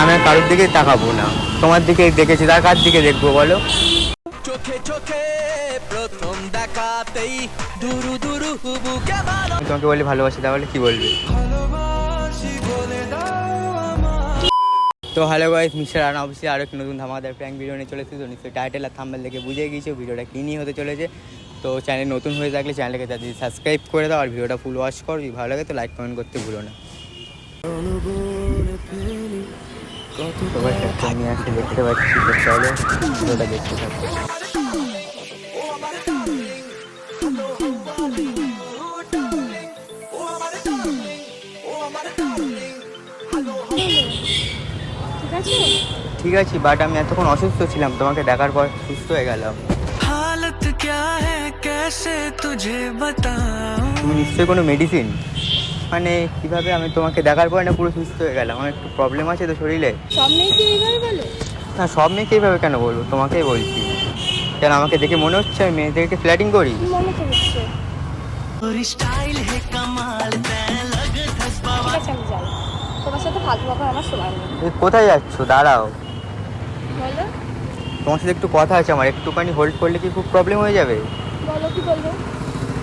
আমি আর কারোর দিকে তাকাবো না। তোমার দিকে দেখেছি তার কার দিকে দেখব বলো? চোখে চোখে প্রথম দেখাতেই দুরু দুরু বুকে ভালো তোমাকে বলি ভালোবাসি তাহলে কি বলবে? তো হ্যালো গাইস মিস্টার রানা অবশ্যই আরও একটি নতুন ধামাকাদার প্র্যাঙ্ক ভিডিও নিয়ে চলে এসেছি। তো নিশ্চয়ই টাইটেল আর থাম্বেল দেখে বুঝে গিয়েছো ভিডিওটা কী নিয়ে হতে চলেছে। তো চ্যানেল নতুন হয়ে থাকলে চ্যানেলকে তাদের সাবস্ক্রাইব করে দাও আর ভিডিওটা ফুল ওয়াচ করো। যদি ভালো লাগে তো লাইক কমেন্ট করতে ভুলো না। সবাই একটা নিয়ে আসে দেখতে পাচ্ছি তো চলো ভিডিওটা দেখতে থাকো ঠিক আছে ঠিক আছে বাট আমি এতক্ষণ অসুস্থ ছিলাম তোমাকে দেখার পর সুস্থ হয়ে গেলাম हालत क्या है कैसे तुझे बताऊं তুমি নিশ্চয়ই কোনো মেডিসিন মানে কীভাবে আমি তোমাকে দেখার পরে না পুরো সুস্থ হয়ে গেলাম। আমার একটু প্রবলেম আছে তো শরীরে। সব মেয়েকে এইভাবে বলো? না সব মেয়েকে এইভাবে কেন বলব? তোমাকেই বলছি। কেন আমাকে দেখে মনে হচ্ছে আমি মেয়েদেরকে ফ্ল্যাটিং করি? স্টাইল হে কোথায় যাচ্ছ? দাঁড়াও। তোমার সাথে একটু কথা আছে আমার। একটুখানি হোল্ড করলে কি খুব প্রবলেম হয়ে যাবে?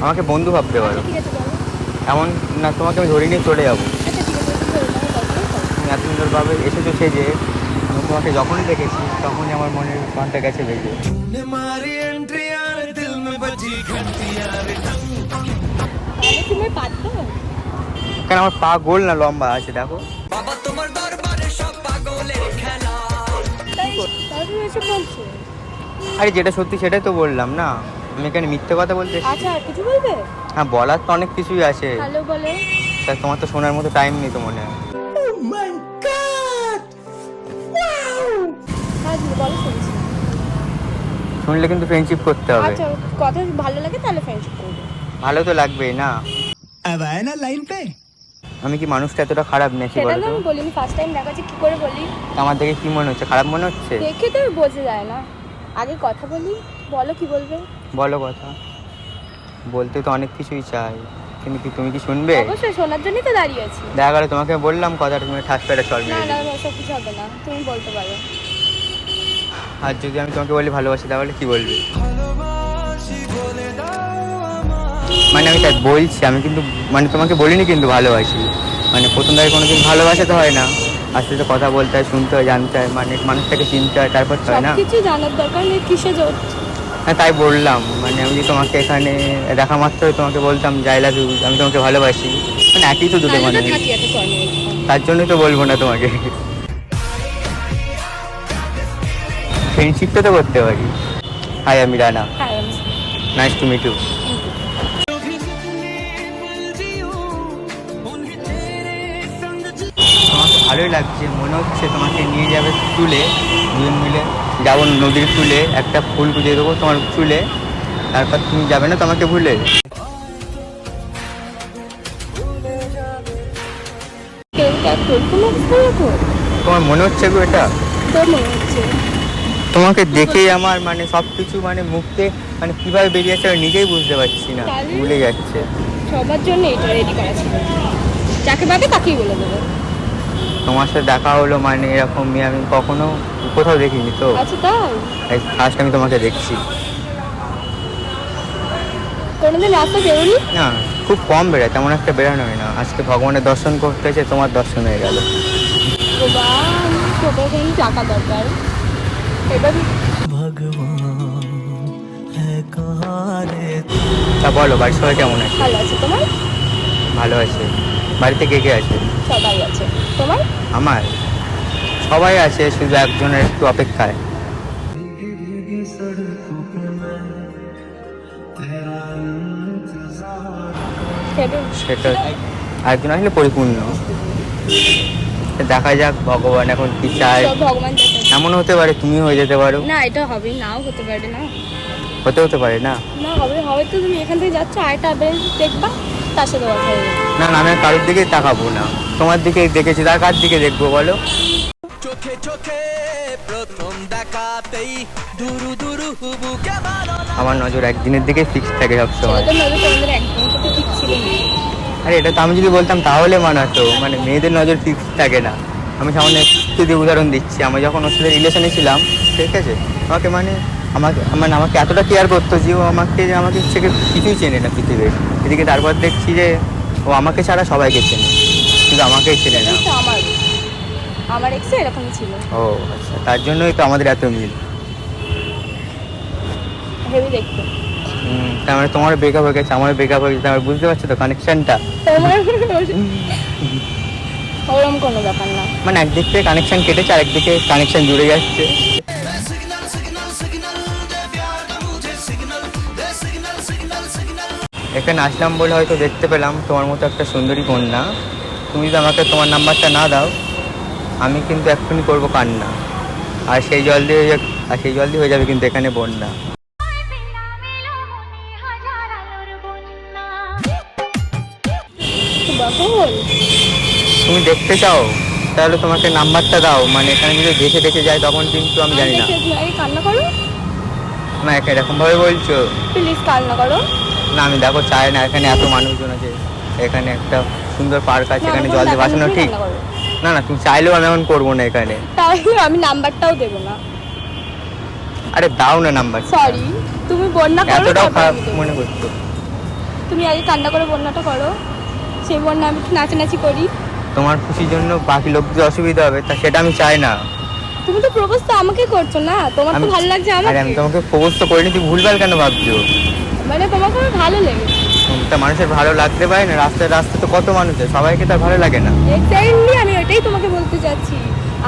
আমাকে বন্ধু ভাবতে পারো। ঠিক আছে বলো। এমন না তোমাকে আমি ধরে নিয়ে চলে যাব। তুমি এত সুন্দরভাবে এসেছ সে যে আমি তোমাকে যখনই দেখেছি তখনই আমার মনের প্রাণটা গেছে বেজে কারণ আমার পা গোল না লম্বা আছে দেখো। বাবা তোমার দরবারে সব পাগলের খেলা। আরে যেটা সত্যি সেটাই তো বললাম না? আমি এখানে মিথ্যে কথা বলতে আচ্ছা কিছু বলবে? হ্যাঁ বলার তো অনেক কিছুই আছে হ্যালো বলো তা তোমার তো শোনার মতো টাইম নেই তো মনে হয় হ্যাঁ দিদি বলো শুনছি শুনলে কিন্তু ফ্রেন্ডশিপ করতে হবে আচ্ছা কথা ভালো লাগে তাহলে ফ্রেন্ডশিপ করবো ভালো তো লাগবেই না अब आए ना लाइन पे আমি কি মানুষটা এতটা খারাপ নাকি সেটা বলো তো তো আমি বলিনি ফার্স্ট টাইম দেখা যাচ্ছে কি করে বলি আমার দেখে কি মনে হচ্ছে খারাপ মনে হচ্ছে দেখে তো বোঝা যায় না আগে কথা বলি বলো কি বলবে বলো কথা বলতে তো অনেক কিছুই চাই। কিন্তু কি তুমি কি শুনবে? অবশ্যই শোনার জন্যই তো দাঁড়িয়ে আছি। দেখা গেলো তোমাকে বললাম কথাটা তুমি ঠাস পেটা চল না না। ওসব কিছু হবে না। তুমি বলতে পারো। আর যদি আমি তোমাকে বলি ভালোবাসি তাহলে কি বলবে? ভালোবাসি বলে দাও আমায়। মানে আমি তাই বলছি আমি কিন্তু মানে তোমাকে বলিনি কিন্তু ভালোবাসি। মানে প্রথম থেকে কোনোদিন ভালোবাসাতে হয় না। আস্তে আস্তে কথা বলতে হয় শুনতে হয় জানতে হয় মানে মানুষটাকে চিনতে হয় তারপর তো হয় না। কিছু জানার দরকার নেই কিসে তাই বললাম। মানে আমি তোমাকে এখানে দেখা মাত্র তোমাকে বলতাম যাই লাভ ইউ আমি তোমাকে ভালোবাসি। মানে একই তো দুটো মানে। তার জন্যই তো বলব না তোমাকে। ফ্রেন্ডশিপটা তো করতে পারি। হাই আমি রানা। হ্যাঁ নাইস টু মিট ইউ ভালোই লাগছে। মনে হচ্ছে তোমাকে নিয়ে যাবে চুলে দুজন মিলে। যাব নদীর চুলে, একটা ফুল গুজে দেবো তোমার চুলে। তারপর তুমি যাবে না তোমাকে ভুলে? তোমার মনে হচ্ছে গো এটা? তোমাকে দেখেই আমার মানে সব কিছু মানে মুখতে মানে কীভাবে বেরিয়ে আমি নিজেই বুঝতে পারছি না, ভুলে যাচ্ছে। সবার জন্য এটা রেডি করা ছিল। যাকে পাবে তাকেই বলে দেবো। তোমার সাথে দেখা হলো মানে এরকম মেয়ে আমি কখনো কোথাও দেখিনি তো। ফার্স্ট আমি তোমাকে দেখছি। না খুব কম বেড়ায় তেমন একটা বেড়ানো হয় না। আজকে ভগবানের দর্শন করতে এসে তোমার দর্শন হয়ে গেল। তা বলো বাড়ির সবাই কেমন আছে? ভালো আছে তোমার? ভালো আছে। বাড়িতে কে কে আছে? সবাই আছে। তোমার? আমার। সবাই আছে শুধু একজনের একটু অপেক্ষায়। সেটা একজন আসলে পরিপূর্ণ। দেখা যাক ভগবান এখন কি চায়। ভগবান এমন হতে পারে তুমি হয়ে যেতে পারো। না এটা হবে নাও হতে পারে না হতে হতে পারে না? না হবে হবে তো তুমি এখান থেকে যাচ্ছ আয়টা বেশ দেখবা। তার সাথে কথা না না আমি আর কারোর দিকেই তাকাবো না। তোমার দিকে দেখেছি তার কার দিকে দেখব বলো? চোখে চোখে প্রথম দেখাতেই দুরু দুরু বুকে ভালো আমার নজর একদিনের দিকে ফিক্স থাকে সবসময়। ছেলেদের নজর তোমাদের একদম ঠিক ছিল না। আরে এটা তো আমি যদি বলতাম তাহলে মানাতো। মানে মেয়েদের নজর ফিক্স থাকে না। আমি সামনে একটু উদাহরণ দিচ্ছি আমি যখন ওর সাথে রিলেশনে ছিলাম ঠিক আছে? আমাকে মানে আমাকে মানে আমাকে এতটা কেয়ার করতো যে ও আমাকে যে আমাকে সে কিছুই চেনে না পৃথিবীর। এদিকে তারপর দেখছি যে ও আমাকে ছাড়া সবাইকে চেনে কিন্তু আমাকেই চেনে না। আমার আমার এক্সে এরকমই ছিল। ও আচ্ছা তার জন্যই তো আমাদের এত মিল। হেভি দেখতে। তার মানে তোমার ব্রেকআপ হয়ে গেছে আমার ব্রেকআপ হয়ে গেছে আমার বুঝতে পারছ তো কানেকশনটা ওরম কোনো ব্যাপার না। মানে একদিক থেকে কানেকশন কেটেছে আর একদিকে কানেকশন জুড়ে যাচ্ছে। এখানে আসলাম বলে হয়তো দেখতে পেলাম তোমার মতো একটা সুন্দরী কন্যা। তুমি যদি আমাকে তোমার নাম্বারটা না দাও আমি কিন্তু এক্ষুনি করব কান্না। আর সেই জল দিয়ে আর সেই জল দিয়ে হয়ে যাবে কিন্তু এখানে বন্যা। তুমি দেখতে চাও? তাহলে তোমাকে নাম্বারটা দাও। মানে এখানে যদি দেখে দেখে যায় তখন কিন্তু আমি জানি না। না এরকম ভাবে বলছো? প্লিজ কান্না করো। না আমি দেখো চাই না এখানে এত মানুষজন আছে এখানে একটা সুন্দর পার্ক আছে এখানে জল দিয়ে বাঁচানো ঠিক? না না তুমি চাইলেও আমি এখন করব না এখানে। তাহলে আমি নাম্বারটাও দেবো না। আরে দাও না নাম্বার। সরি তুমি বন্যা করো এতটাও খারাপ মনে করছ? তুমি আগে কান্না করে বন্যাটা করো সেই বন্যা আমি একটু নাচানাচি করি। তোমার খুশির জন্য বাকি লোকদের অসুবিধা হবে তা সেটা আমি চাই না। তুমি তো প্রপোজ তো আমাকে করছ না তোমার তো ভালো লাগছে আরে আমি তোমাকে প্রবোজ তো করিনি তুই ভুলভাল কেন ভাবছ? মানে তোমাকে আমার ভালো লেগেছে। তা মানুষের ভালো লাগতে পারে না রাস্তায় রাস্তায় তো কত মানুষ আছে সবাইকে তার ভালো লাগে না। এক্স্যাক্টলি আমি ওইটাই তোমাকে বলতে চাচ্ছি।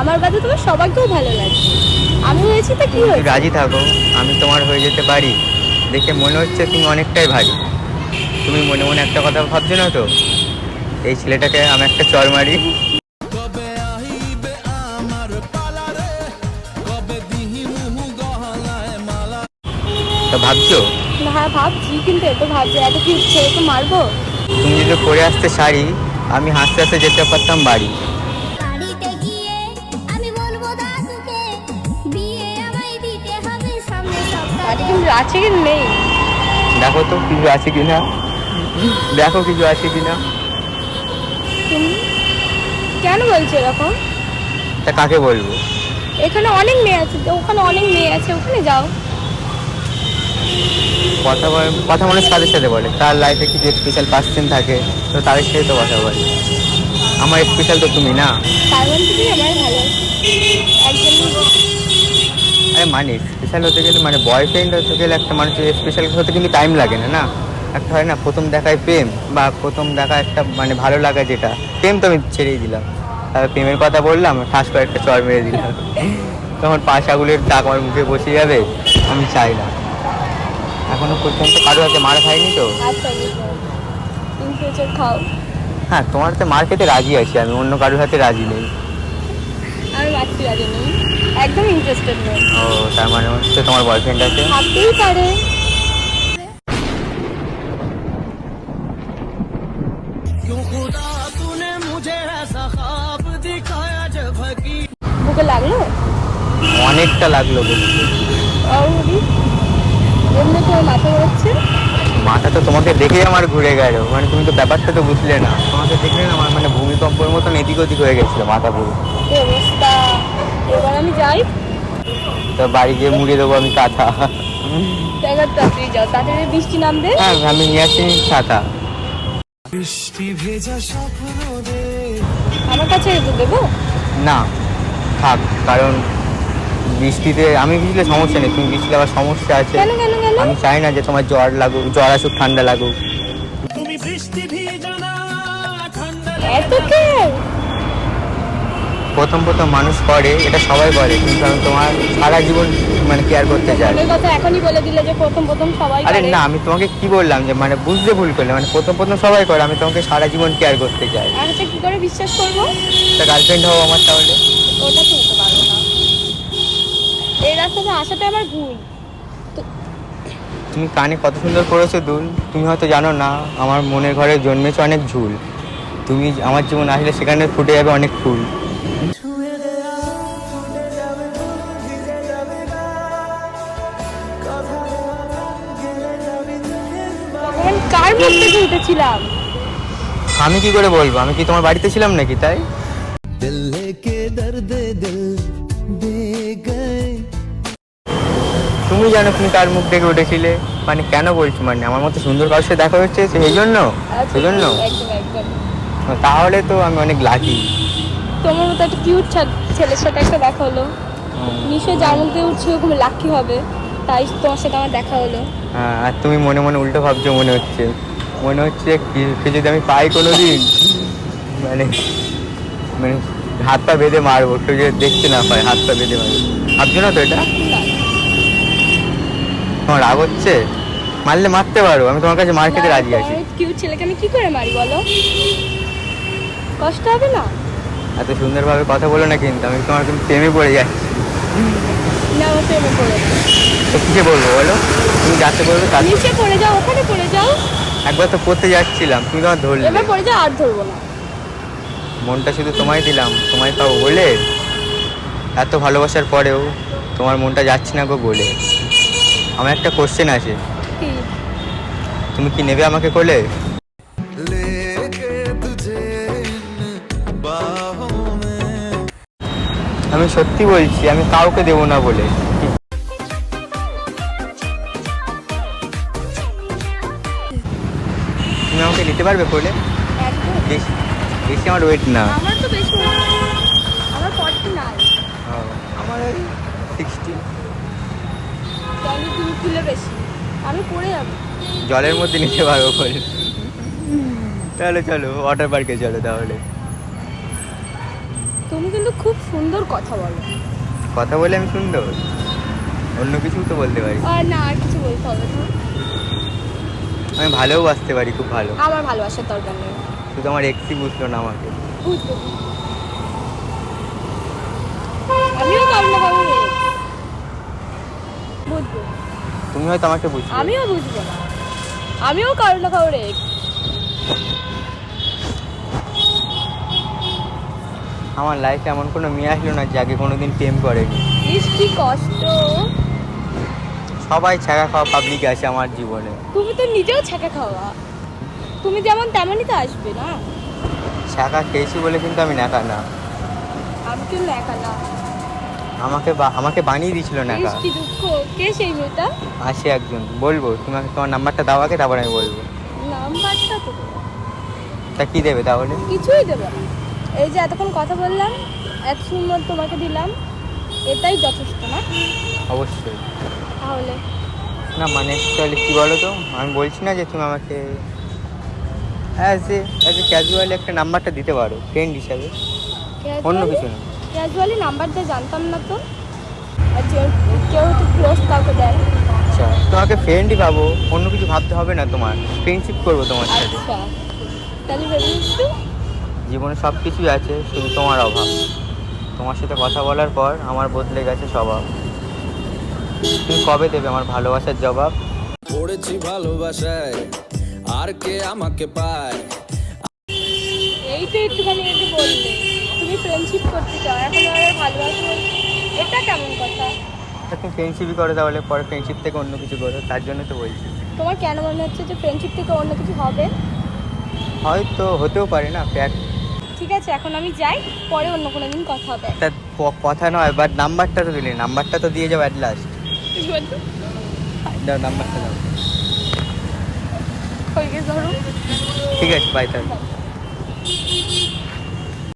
আমার বাদে তোমার সবাইকেও ভালো লাগছে। আমি হয়েছি তো কি হয়েছে? রাজি থাকো আমি তোমার হয়ে যেতে পারি। দেখে মনে হচ্ছে তুমি অনেকটাই ভারী। তুমি মনে মনে একটা কথা ভাবছ না তো? এই ছেলেটাকে আমি একটা চর মারি। কবে আমার পালারে কবে দিহি মুহু গহনায় মালা? তা ভাবছ? হ্যাঁ ভাবছি কিন্তু এত ভাবছি এত কি ছেলেকে মারবো? তুমি যদি পরে আসতে শাড়ি আমি হাসতে হাসতে যেতে পারতাম বাড়ি। বাড়িতে গিয়ে আমি বলব দাদুকে বিয়ে আমায় দিতে হবে সামনে বাড়ি কিন্তু আছে কিন্তু নেই? দেখো তো কিছু আছে কিনা। দেখো কিছু আছে কিনা। তুমি কেন বলছো এরকম? তা কাকে বলব? এখানে অনেক মেয়ে আছে তো ওখানে অনেক মেয়ে আছে ওখানে যাও। কথা বলে কথা মানুষ কাদের সাথে বলে। তার লাইফে কিছু স্পেশাল পার্সন থাকে তো তাদের সাথে তো কথা বলে। আমার স্পেশাল তো তুমি না? আরে মানে স্পেশাল হতে গেলে মানে বয়ফ্রেন্ড হতে গেলে একটা মানুষের স্পেশাল হতে কিন্তু টাইম লাগে না না? একটা হয় না প্রথম দেখায় প্রেম বা প্রথম দেখা একটা মানে ভালো লাগা যেটা। প্রেম তো আমি ছেড়েই দিলাম। তারপর প্রেমের কথা বললাম ঠাস করে একটা চর মেরে দিলাম। তখন পাশাগুলির দাগ আমার মুখে বসে যাবে আমি চাই না। এখনও পর্যন্ত কারও হাতে মার খাইনি তো? হ্যাঁ তোমার হাতে মার খেতে রাজি আছি আমি অন্য কারও হাতে রাজি নেই। ইন্টারেস্টেড ও তার মানে হচ্ছে তোমার বয়ফ্রেন্ড আছে? লাগল অনেকটা লাগল এমনি তো মাথা তো তোমাকে দেখেই আমার ঘুরে গেল। মানে তুমি তো ব্যাপারটা তো বুঝলে না। তোমাকে দেখলে না আমার মানে ভূমিকম্পের মতন এদিক ওদিক হয়ে গেছিল মাথা পুরো। অবস্থা? এবার আমি যাই। তো বাড়ি গিয়ে মুড়ে দেবো আমি কাঁথা। তাড়াতাড়ি যাও। তাড়াতাড়ি বৃষ্টি নামবে? হ্যাঁ আমি নিয়ে আসি ছাতা। বৃষ্টি ভেজা স্বপ্ন আমার কাছে দেবো? না থাক কারণ বৃষ্টিতে আমি ভিজলে সমস্যা নেই তুমি ভিজলে আবার সমস্যা আছে। আমি চাই না যে তোমার জ্বর লাগুক জ্বর আসুক ঠান্ডা লাগুক। তুমি বৃষ্টি ভিজা না ঠান্ডা প্রথম প্রথম মানুষ করে এটা সবাই করে কিন্তু আমি তোমার সারা জীবন মানে কেয়ার করতে চাই কথা এখনই বলে দিলে যে প্রথম প্রথম সবাই আরে না আমি তোমাকে কি বললাম যে মানে বুঝতে ভুল করলে মানে প্রথম প্রথম সবাই করে আমি তোমাকে সারা জীবন কেয়ার করতে চাই আচ্ছা কি করে বিশ্বাস করব? তা গার্লফ্রেন্ড হও আমার তাহলে। ওটা তো এই রাস্তাতে আসাটা আমার ভুল। তুমি কানে কত সুন্দর করেছ দুল। তুমি হয়তো জানো না আমার মনের ঘরে জন্মেছে অনেক ঝুল। তুমি আমার জীবন আসলে সেখানে ফুটে যাবে অনেক ফুল। আমি কি করে বলব? আমি কি তোমার বাড়িতে ছিলাম নাকি তাই? দিল কে দর্দ দিল তুমি জানো তুমি তার মুখ দেখে উঠেছিলে? মানে কেন বলছো? মানে আমার মতো সুন্দর কারোর সাথে দেখা হচ্ছে সেই জন্য সেই জন্য তাহলে তো আমি অনেক লাকি তোমার মতো একটা কিউট ছেলের সাথে একটা দেখা হলো। নিশ্চয় যার মধ্যে উঠছে ওরকম লাকি হবে। তাই তোমার সাথে আমার দেখা হলো। হ্যাঁ আর তুমি মনে মনে উল্টো ভাবছ মনে হচ্ছে। মনে হচ্ছে কি- কি যদি আমি পাই কোনো দিন মানে মানে হাত পা বেঁধে মারবো। কেউ যদি দেখতে না পায় হাত পা বেঁধে মারবো। ভাবছ না তো এটা? তোমার রাগ হচ্ছে? মারলে মারতে পারো আমি তোমার কাছে মার খেতে রাজি আছি। কিউট ছেলেকে আমি কি করে মারি বলো? কষ্ট হবে না? এত সুন্দরভাবে কথা বলো না কিন্তু আমি তোমার কিন্তু প্রেমে পড়ে যাচ্ছি। না আমার প্রেমে পড়ে তো কিসে বলব বলো? তুমি যাতে বলবে তাতে নিচে পড়ে যাও ওখানে পড়ে যাও। একবার তো পড়তে যাচ্ছিলাম তুমি তোমার ধরলে। এবার পড়ে যাও আর ধরবো না। মনটা শুধু তোমায় দিলাম তোমায় পাবো বলে? এত ভালোবাসার পরেও তোমার মনটা যাচ্ছে না গো বলে। আমার একটা কোশ্চেন আছে। তুমি কি নেবে আমাকে কোলে আমি সত্যি বলছি আমি কাউকে দেবো না বলে। তুমি আমাকে নিতে পারবে কোলে বেশি আমার ওয়েট না। আমার তো বেশি আমার আমার 60 জলের মধ্যে নিতে পারব বলে তাহলে চলো ওয়াটার পার্কে চলো তাহলে। তুমি কিন্তু খুব সুন্দর কথা বলো। কথা বলে আমি সুন্দর? অন্য কিছু তো বলতে পারি। না কিছু বলতে হবে না। আমি ভালোবাসতে পারি খুব ভালো। আমার ভালোবাসার দরকার নেই। শুধু আমার একটি বুঝলো না আমাকে। বুঝলো আমিও কারণ বুঝব। তুমি হয়তো আমাকে বুঝবে। আমিও বুঝব না। আমিও কারণ না কারণ আমার লাইফে এমন কোনো মেয়ে আসলো না যাকে কোনোদিন প্রেম করেনি। ইস কি কষ্ট। সবাই ছাগা খাওয়া পাবলিক আছে আমার জীবনে। তুমি তো নিজেও ছেঁকা খাওয়া। তুমি যেমন তেমনই তো আসবে না। ছাগা খেয়েছি বলে কিন্তু আমি নাকা না। আমি কিন্তু একা না। আমাকে আমাকে বানিয়ে দিয়েছিল নাকা ইস কি দুঃখ। কে সেই মেয়েটা? আসে একজন। বলব তোমাকে তোমার নাম্বারটা দাও আগে তারপর আমি বলব। নাম্বারটা তো তা কি দেবে তাহলে? কিছুই দেবো না। এই যে এতক্ষণ কথা বললাম এত সুন্দর তোমাকে দিলাম। এটাই যথেষ্ট না? অবশ্যই। তাহলে। না মানে তাহলে কী বলো তো আমি বলছি না যে তুমি আমাকে as a as a casually একটা নাম্বারটা দিতে পারো ফ্রেন্ড হিসাবে। অন্য কিছু না। ক্যাজুয়ালি নাম্বারটা জানতাম না তো। আর কেউ তো ক্লোজ কাউকে দেয় আচ্ছা তোমাকে ফ্রেন্ডই পাবো অন্য কিছু ভাবতে হবে না তোমার ফ্রেন্ডশিপ করব তোমার সাথে। আচ্ছা তাহলে ভেবে নিচ্ছি জীবনে সব কিছুই আছে শুধু তোমার অভাব। তোমার সাথে কথা বলার পর আমার বদলে গেছে স্বভাব। তুমি কবে দেবে আমার ভালোবাসার জবাব? পড়েছি ভালোবাসায় আর কে আমাকে পায়? এই তো একটুখানি আগে বললে তুমি ফ্রেন্ডশিপ করতে চাও? এখন আর ভালোবাসো এটা কেমন কথা? তা তুমি ফ্রেন্ডশিপই করো তাহলে পরে ফ্রেন্ডশিপ থেকে অন্য কিছু করো তার জন্য তো বলছি। তোমার কেন মনে হচ্ছে যে ফ্রেন্ডশিপ থেকে অন্য কিছু হবে? হয়তো হতেও পারে না ফ্যাক্ট ঠিক আছে এখন আমি যাই পরে অন্য কোনো দিন কথা হবে। তার কথা নয় বাট নাম্বারটা তো দিলি নাম্বারটা তো দিয়ে যাও অ্যাট লাস্ট দাও নাম্বারটা দাও। ঠিক আছে বাই তাহলে।